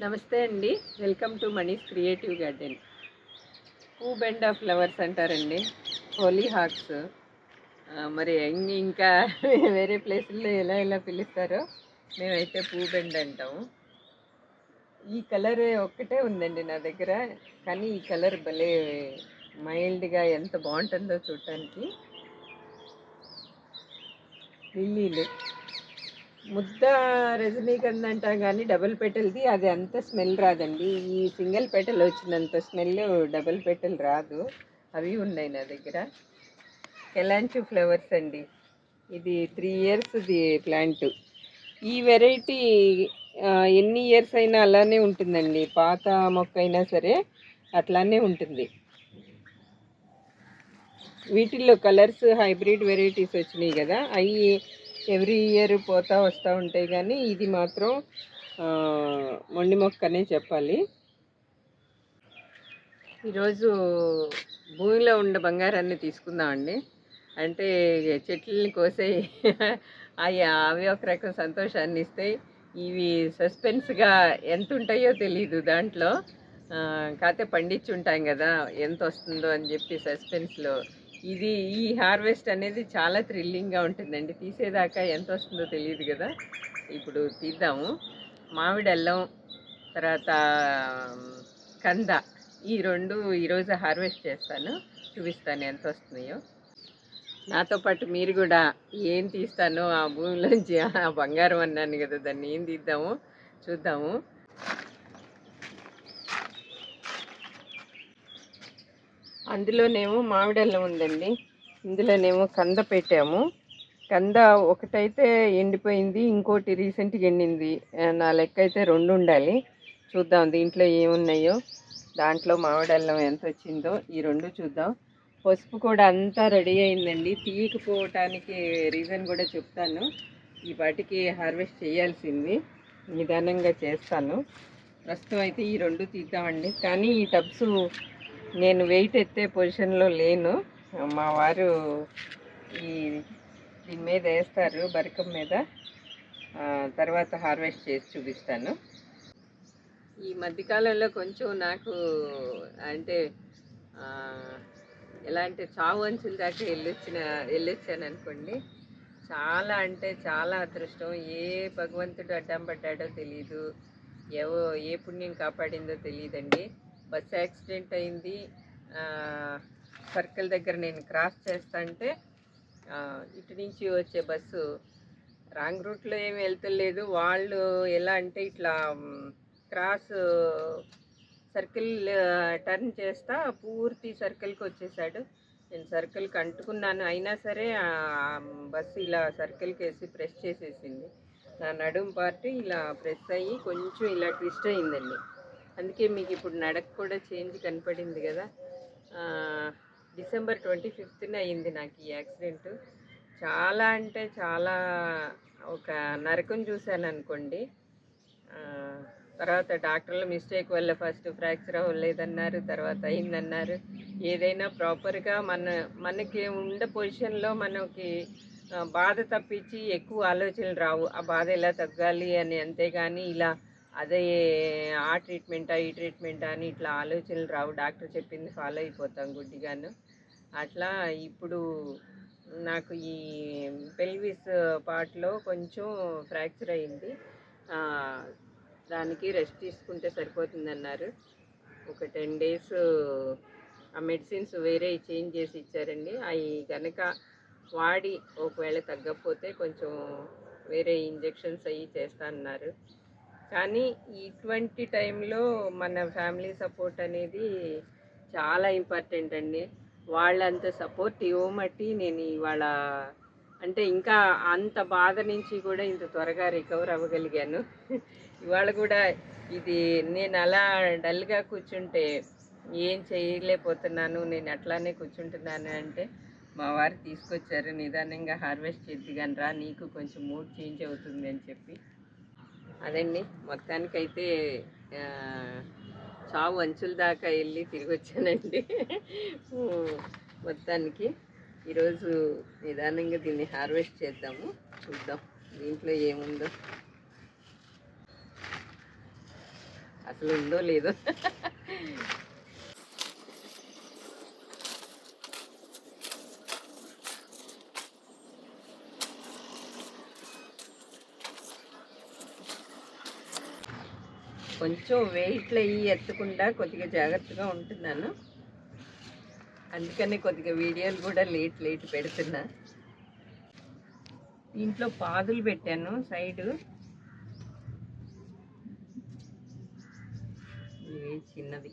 నమస్తే అండి. Welcome to Mani's creative garden. పూ బెండ్ ఆఫ్ ఫ్లవర్స్ అంటారండి. Hollyhocks. మరి ఇంకా వేరే ప్లేసుల్లో ఎలా ఎలా పిలుస్తారో మేమైతే పూ బెండ్ అంటాము ఈ కలర్ ఒక్కటే ఉందండి నా దగ్గర కానీ ఈ కలర్ భలే మైల్డ్గా ఎంత బాగుంటుందో చూడటానికి లిల్లీలు. ముద్ద రజనీగంధ అంటాం కానీ డబుల్ పెటల్ది అది అంత స్మెల్ రాదండి. ఈ సింగిల్ పెటల్ వచ్చినంత స్మెల్ డబుల్ పెటల్ రాదు. అవి ఉన్నాయి నా దగ్గర. కెలాంచు ఫ్లవర్స్ అండి. ఇది త్రీ ఇయర్స్ది ప్లాంట్. ఈ వెరైటీ ఎన్ని ఇయర్స్ అయినా అలానే ఉంటుందండి. పాత మొక్క అయినా సరే అట్లానే ఉంటుంది. వీటిల్లో కలర్స్ హైబ్రిడ్ వెరైటీస్ వచ్చినాయి కదా అవి ఎవ్రీ ఇయర్ పోతా వస్తూ ఉంటాయి కానీ ఇది మాత్రం మొండి మొక్కనే చెప్పాలి. ఈరోజు భూమిలో ఉన్న బంగారాన్ని తీసుకుందామండి అంటే చెట్లని కోసే అవి అవి ఒక రకం సంతోషాన్ని ఇస్తాయి. ఇవి సస్పెన్స్గా ఎంత ఉంటాయో తెలియదు దాంట్లో కాకపోతే పండించి ఉంటాం కదా ఎంత వస్తుందో అని చెప్పి సస్పెన్స్లో ఇది ఈ హార్వెస్ట్ అనేది చాలా థ్రిల్లింగ్గా ఉంటుందండి. తీసేదాకా ఎంత వస్తుందో తెలియదు కదా. ఇప్పుడు తీద్దాము. మామిడి అల్లం తర్వాత కంద ఈ రెండు ఈరోజు హార్వెస్ట్ చేస్తాను. చూపిస్తాను ఎంత వస్తున్నాయో. నాతో పాటు మీరు కూడా ఏం తీస్తానో ఆ భూమిలోంచి ఆ బంగారం అన్నాను కదా దాన్ని ఏం తీద్దాము? చూద్దాము. అందులోనేమో మామిడల్లం ఉందండి. ఇందులోనేమో కంద పెట్టాము. కంద ఒకటైతే ఎండిపోయింది ఇంకోటి రీసెంట్గా ఎండింది. నా లెక్క అయితే రెండు ఉండాలి. చూద్దాం దీంట్లో ఏమున్నాయో. దాంట్లో మామిడల్లం ఎంత వచ్చిందో ఈ రెండు చూద్దాం. పసుపు కూడా అంతా రెడీ అయిందండి. తీయకపోవటానికి రీజన్ కూడా చెప్తాను. ఈ వాటికి హార్వెస్ట్ చేయాల్సింది. నిదానంగా చేస్తాను. ప్రస్తుతం అయితే ఈ రెండు తీద్దామండి. కానీ ఈ టబ్స్ నేను వెయిట్ ఎత్తే పొజిషన్లో లేను. మా వారు ఈ దీని మీద వేస్తారు బరకం మీద. తర్వాత హార్వెస్ట్ చేసి చూపిస్తాను. ఈ మధ్యకాలంలో కొంచెం నాకు అంటే ఎలాంటి ఎలా అంటే చావు అంచుల దాకా వెళ్ళొచ్చిన వెళ్ళొచ్చాను అనుకోండి. చాలా అంటే చాలా అదృష్టం. ఏ భగవంతుడు అడ్డం పడ్డాడో తెలీదు. ఏవో ఏ పుణ్యం కాపాడిందో తెలియదండి బస్ యాక్సిడెంట్ అయింది. సర్కిల్ దగ్గర నేను క్రాస్ చేస్తా అంటే ఇటు నుంచి వచ్చే బస్సు రాంగ్ రూట్లో ఏమి వెళ్తలేదు. వాళ్ళు ఎలా అంటే ఇట్లా క్రాస్ సర్కిల్ టర్న్ చేస్తా పూర్తి సర్కిల్కి వచ్చేసాడు. నేను సర్కిల్కి అంటుకున్నాను. అయినా సరే బస్సు ఇలా సర్కిల్కి వేసి ప్రెస్ చేసేసింది. నా నడుం పార్టీ ఇలా ప్రెస్ అయ్యి కొంచెం ఇలా ట్విస్ట్ అయిందండి. అందుకే మీకు ఇప్పుడు నడక కూడా చేంజ్ కనపడింది కదా. డిసెంబర్ ట్వంటీ ఫిఫ్త్న అయింది నాకు ఈ యాక్సిడెంట్. చాలా అంటే చాలా ఒక నరకం చూశాను అనుకోండి. తర్వాత డాక్టర్ల మిస్టేక్ వల్ల ఫస్ట్ ఫ్రాక్చర్ అవ్వలేదన్నారు తర్వాత అయిందన్నారు ఏదైనా ప్రాపర్గా మన మనకి ఉండే పొజిషన్లో మనకి బాధ తప్పించి ఎక్కువ ఆలోచనలు రావు. ఆ బాధ ఎలా తగ్గాలి అని అంతేగాని ఇలా అదే ఆ ట్రీట్మెంటా ఈ ట్రీట్మెంటా అని ఇట్లా ఆలోచనలు రావు. డాక్టర్ చెప్పింది ఫాలో అయిపోతాం గుడ్డిగాను. అట్లా ఇప్పుడు నాకు ఈ పెల్విస్ పార్ట్లో కొంచెం ఫ్రాక్చర్ అయింది. దానికి రెస్ట్ తీసుకుంటే సరిపోతుందన్నారు. ఒక టెన్ డేస్ ఆ మెడిసిన్స్ వేరే చేంజ్ చేసి ఇచ్చారండి. అవి కనుక వాడి ఒకవేళ తగ్గకపోతే కొంచెం వేరే ఇంజెక్షన్స్ అవి చేస్తానన్నారు కానీ ఇటువంటి టైంలో మన ఫ్యామిలీ సపోర్ట్ అనేది చాలా ఇంపార్టెంట్ అండి. వాళ్ళంత సపోర్ట్ ఇవ్వమట్టి నేను ఇవాళ అంటే ఇంకా అంత బాధ నుంచి కూడా ఇంత త్వరగా రికవర్ అవ్వగలిగాను. ఇవాళ కూడా ఇది నేను అలా డల్గా కూర్చుంటే ఏం చేయలేకపోతున్నాను నేను అట్లానే కూర్చుంటున్నాను అంటే మా వారు తీసుకొచ్చారు నిదానంగా హార్వెస్ట్ చేద్ది కానీ రా నీకు కొంచెం మూడ్ చేంజ్ అవుతుంది అని చెప్పి. అదండి. మొత్తానికైతే చావు అంచుల దాకా వెళ్ళి తిరిగి వచ్చానండి మొత్తానికి ఈరోజు నిదానంగా దీన్ని హార్వెస్ట్ చేద్దాము. చూద్దాం దీంట్లో ఏముందో. అసలు ఉందో లేదో. కొంచెం వెయిట్లు అయ్యి ఎత్తకుండా కొద్దిగా జాగ్రత్తగా ఉంటున్నాను. అందుకని కొద్దిగా వీడియోలు కూడా లేట్ లేట్ పెడుతున్నా. దీంట్లో పాదులు పెట్టాను సైడు చిన్నది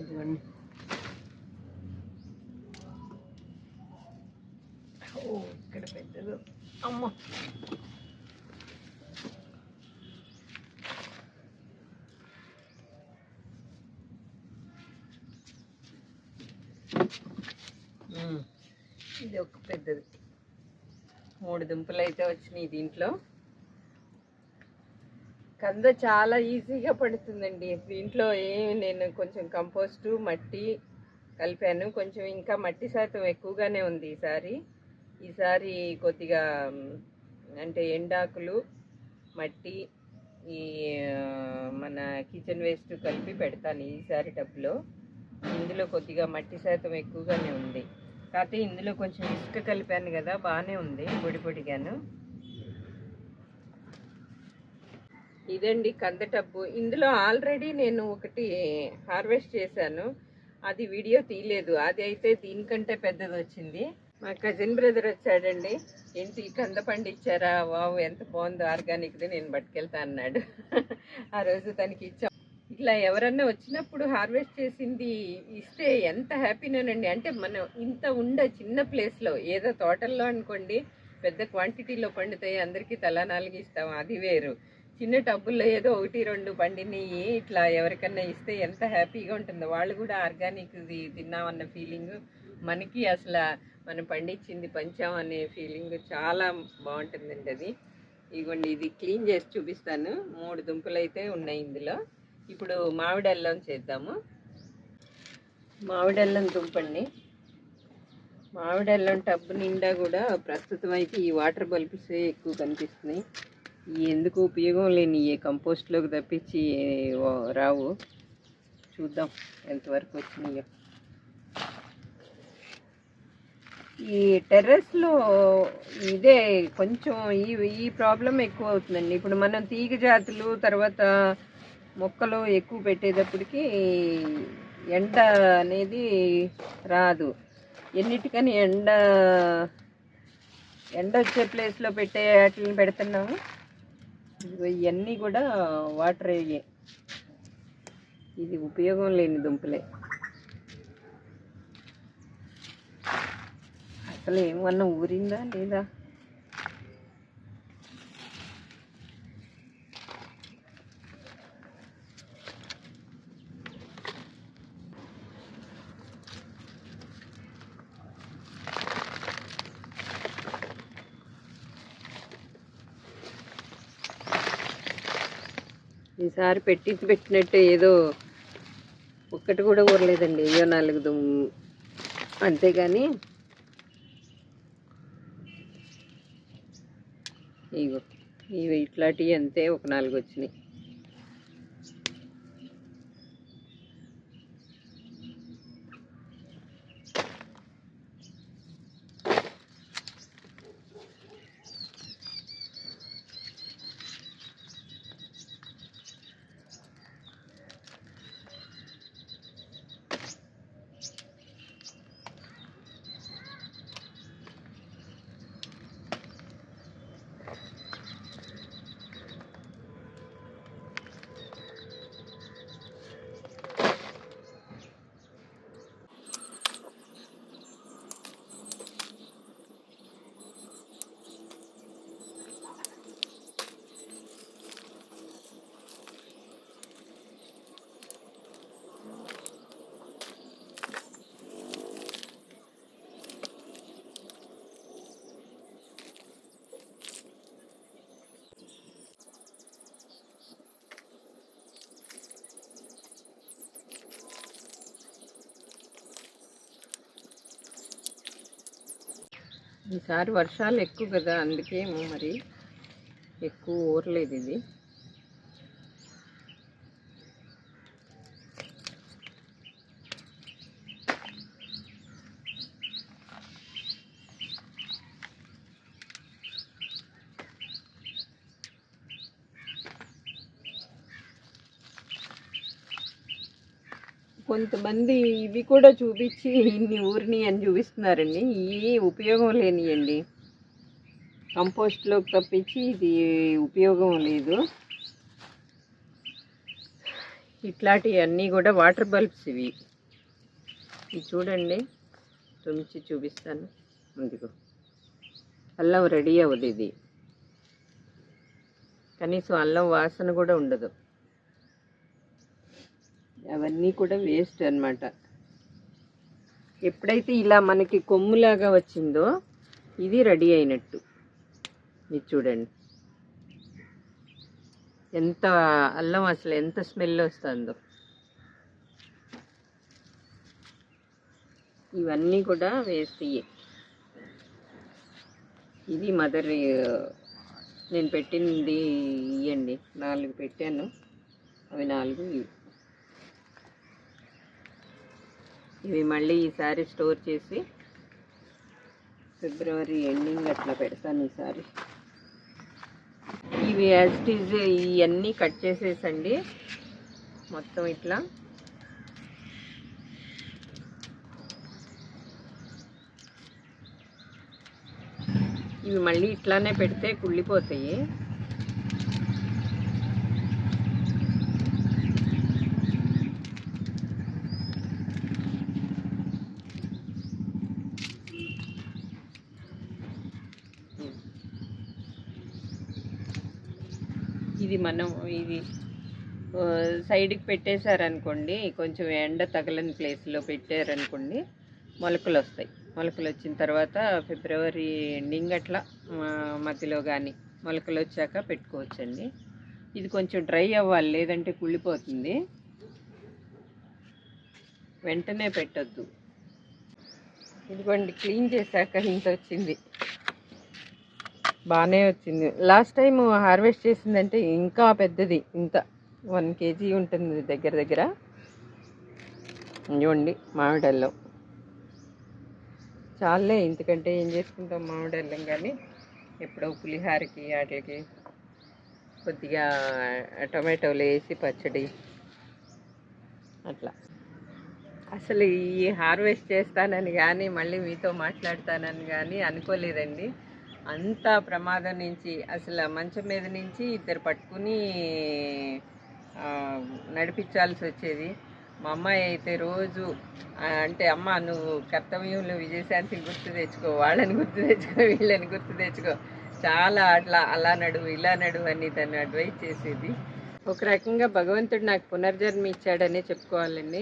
ఇదిగోండి ఓ ఇక్కడ పెద్దది అమ్మ. ఇది ఒక పెద్దది. మూడు దుంపలు అయితే వచ్చినాయి దీంట్లో. కంద చాలా ఈజీగా పడుతుందండి. దీంట్లో ఏం నేను కొంచెం కంపోస్టు మట్టి కలిపాను. కొంచెం ఇంకా మట్టి శాతం ఎక్కువగానే ఉంది ఈసారి. ఈసారి కొద్దిగా అంటే ఎండాకులు మట్టి ఈ మన కిచెన్ వేస్ట్ కలిపి పెడతాను ఈసారి టబ్లో. ఇందులో కొద్దిగా మట్టి శాతం ఎక్కువగానే ఉంది. కాకపోతే ఇందులో కొంచెం ఇసుక కలిపాను కదా బాగానే ఉంది పొడి పొడిగాను. ఇదండి కంద టబ్బు. ఇందులో ఆల్రెడీ నేను ఒకటి హార్వెస్ట్ చేశాను. అది వీడియో తీయలేదు. అది అయితే దీనికంటే పెద్దది వచ్చింది మా కజిన్ బ్రదర్ వచ్చాడండి. ఏంటి కంద పండిచ్చారా వావ్ ఎంత బాగుందో ఆర్గానిక్ది నేను పట్టుకెళ్తా అన్నాడు. ఆ రోజు తనకి ఇచ్చా. ఇట్లా ఎవరన్నా వచ్చినప్పుడు హార్వెస్ట్ చేసింది ఇస్తే ఎంత హ్యాపీనేనండి అంటే మనం ఇంత ఉండే చిన్న ప్లేస్లో ఏదో తోటల్లో అనుకోండి పెద్ద క్వాంటిటీలో పండుతాయి అందరికీ తలా నాలుగు ఇస్తాం. అది వేరు. చిన్న టబ్బుల్లో ఏదో ఒకటి రెండు పండినవి ఇట్లా ఎవరికన్నా ఇస్తే ఎంత హ్యాపీగా ఉంటుందో. వాళ్ళు కూడా ఆర్గానిక్ది తిన్నామన్న ఫీలింగ్ మనకి అసలు మనం పండించింది పంచాం అనే ఫీలింగ్ చాలా బాగుంటుందండి అది. ఇదిగోండి ఇది క్లీన్ చేసి చూపిస్తాను. మూడు దుంపలు అయితే ఉన్నాయి ఇందులో. ఇప్పుడు మామిడి అల్లం చేద్దాము. మామిడి అల్లం దుంపండి. మామిడి అల్లం టబ్ నిండా కూడా ప్రస్తుతం అయితే ఈ వాటర్ బల్బ్సే ఎక్కువ కనిపిస్తున్నాయి. ఎందుకు ఉపయోగం లేని ఏ కంపోస్ట్లోకి తప్పించి రావు. చూద్దాం ఎంతవరకు వచ్చినాయో. ఈ టెర్రస్లో ఇదే కొంచెం ఈ ఈ ప్రాబ్లం ఎక్కువ అవుతుందండి ఇప్పుడు మనం తీగ జాతులు తర్వాత మొక్కలు ఎక్కువ పెట్టేటప్పటికి ఎండ అనేది రాదు. ఎన్నిటికని ఎండ ఎండ వచ్చే ప్లేస్లో పెట్టే వాటిని పెడుతున్నాము. ఇవన్నీ కూడా వాటర్ అయ్యే. ఇది ఉపయోగం లేని దుంపలే. అసలు ఏమన్నా ఊరిందా లేదా? ఈసారి పెట్టించి పెట్టినట్టు ఏదో ఒక్కటి కూడా ఊరలేదండి. అయ్యో నాలుగు దుమ్ అంతేగాని ఇవి ఇట్లాంటివి అంతే ఒక నాలుగు వచ్చినాయి ఈసారి వర్షాలు ఎక్కువ కదా అందుకేమో మరి ఎక్కువ ఊరలేదు ఇది. కొంతమంది ఇవి కూడా చూపించి ఇన్ని ఊరిని అని చూపిస్తున్నారండి. ఇవి ఉపయోగం లేనియండి. కంపోస్ట్లోకి తప్పించి ఇది ఉపయోగం లేదు. ఇట్లాంటివి అన్నీ కూడా వాటర్ బల్బ్స్ ఇవి. ఇవి చూడండి. తుంచి చూపిస్తాను. ముందుకు అల్లం రెడీ అవ్వదు ఇది. కనీసం అల్లం వాసన కూడా ఉండదు. అవన్నీ కూడా వేస్ట్ అన్నమాట. ఎప్పుడైతే ఇలా మనకి కొమ్ములాగా వచ్చిందో ఇది రెడీ అయినట్టు. ఇది చూడండి. ఎంత అల్లం అసలు ఎంత స్మెల్ వస్తుందో. ఇవన్నీ కూడా వేస్ట్ ఇది మదర్ నేను పెట్టింది ఇవ్వండి నాలుగు పెట్టాను. అవి నాలుగు ఇవి ఇవి మళ్ళీ ఈసారి స్టోర్ చేసి ఫిబ్రవరి ఎండింగ్ అట్లా పెడతాను ఈసారి. ఇవి యాజ్ ఇట్ ఇవన్నీ కట్ చేసేసండి. మొత్తం ఇట్లా. ఇవి మళ్ళీ ఇట్లానే పెడితే కుళ్ళిపోతాయి. మనం ఇది సైడ్కి పెట్టేశారనుకోండి కొంచెం ఎండ తగలని ప్లేస్లో పెట్టారనుకోండి మొలకలు వస్తాయి మొలకలు వచ్చిన తర్వాత ఫిబ్రవరి ఎండింగ్ అట్లా మధ్యలో కానీ మొలకలు వచ్చాక పెట్టుకోవచ్చండి. ఇది కొంచెం డ్రై అవ్వాలి లేదంటే కుళ్ళిపోతుంది. వెంటనే పెట్టద్దు. ఇదిగోండి క్లీన్ చేశాక ఇంత వచ్చింది. బాగానే వచ్చింది. లాస్ట్ టైం హార్వెస్ట్ చేసిందంటే ఇంకా పెద్దది. ఇంత వన్ కేజీ ఉంటుంది దగ్గర దగ్గర. ఇవ్వండి మామిడల్లం. చాలే ఇంతకంటే ఏం చేసుకుంటాం మామిడల్లం కానీ? ఎప్పుడో పులిహారకి వాటికి కొద్దిగా టొమాటోలు వేసి పచ్చడి. అట్లా. అసలు ఈ హార్వెస్ట్ చేస్తానని కానీ మళ్ళీ మీతో మాట్లాడతానని కానీ అనుకోలేదండి. అంత ప్రమాదం నుంచి అసలు మంచం మీద నుంచి ఇద్దరు పట్టుకుని నడిపించాల్సి వచ్చేది. మా అమ్మాయి అయితే రోజు అంటే అమ్మ నువ్వు కర్తవ్యంలో విజయశాంతిని గుర్తు తెచ్చుకో వాళ్ళని గుర్తు తెచ్చుకో వీళ్ళని గుర్తు తెచ్చుకో. చాలా అట్లా అలా నడువు ఇలా నడువు అని తను అడ్వైజ్ చేసేది. ఒక రకంగా భగవంతుడు నాకు పునర్జన్మ ఇచ్చాడనే చెప్పుకోవాలండి.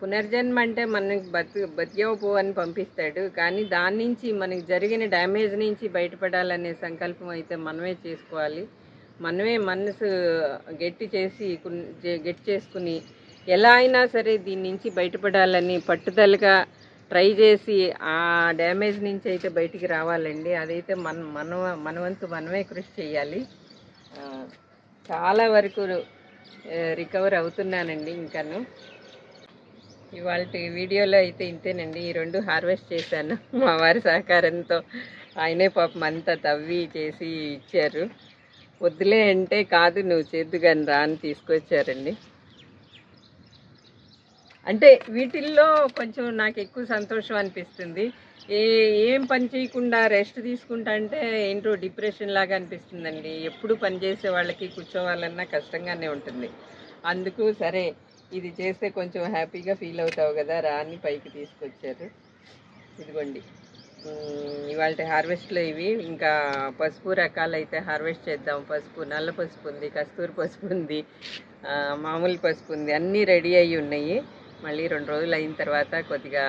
పునర్జన్మ అంటే మనకి బతు బతికేవ అని పంపిస్తాడు. కానీ దాని నుంచి మనకి జరిగిన డ్యామేజ్ నుంచి బయటపడాలనే సంకల్పం అయితే మనమే చేసుకోవాలి. మనమే మనసు గట్టి చేసి గట్టి చేసుకుని ఎలా అయినా సరే దీని నుంచి బయటపడాలని పట్టుదలగా ట్రై చేసి ఆ డ్యామేజ్ నుంచి అయితే బయటికి రావాలండి. అదైతే మన మన మనవంతు మనమే కృషి చేయాలి. చాలా వరకు రికవర్ అవుతున్నానండి ఇంకాను. ఇవాళ వీడియోలో అయితే ఇంతేనండి. ఈ రెండు హార్వెస్ట్ చేశాను. మా వారి సహకారంతో ఆయనే పాపం అంతా తవ్వి చేసి ఇచ్చారు. వద్దులే అంటే కాదు నువ్వు చేద్దు కానీ రా అని తీసుకొచ్చారండి. అంటే వీటిల్లో కొంచెం నాకు ఎక్కువ సంతోషం అనిపిస్తుంది. ఏ ఏం పని చేయకుండా రెస్ట్ తీసుకుంటా అంటే ఏంటో డిప్రెషన్ లాగా అనిపిస్తుందండి. ఎప్పుడు పని చేసే వాళ్ళకి కూర్చోవాలన్నా కష్టంగానే ఉంటుంది. అందుకు సరే ఇది చేస్తే కొంచెం హ్యాపీగా ఫీల్ అవుతావు కదా రా అని పైకి తీసుకొచ్చారు. ఇదిగోండి. ఇవాళ హార్వెస్ట్లో ఇవి. ఇంకా పసుపు రకాలు అయితే హార్వెస్ట్ చేద్దాం. పసుపు నల్ల పసుపు ఉంది కస్తూరి పసుపు ఉంది మామూలు పసుపు ఉంది. అన్నీ రెడీ అయ్యి ఉన్నాయి. మళ్ళీ రెండు రోజులు అయిన తర్వాత కొద్దిగా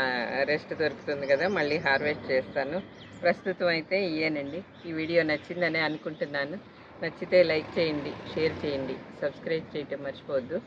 రెస్ట్ దొరుకుతుంది కదా మళ్ళీ హార్వెస్ట్ చేస్తాను. ప్రస్తుతం అయితే ఇయేనండి ఈ వీడియో నచ్చిందని అనుకుంటున్నాను. నచ్చితే లైక్ చేయండి షేర్ చేయండి. సబ్స్క్రైబ్ చేయటం మర్చిపోవద్దు.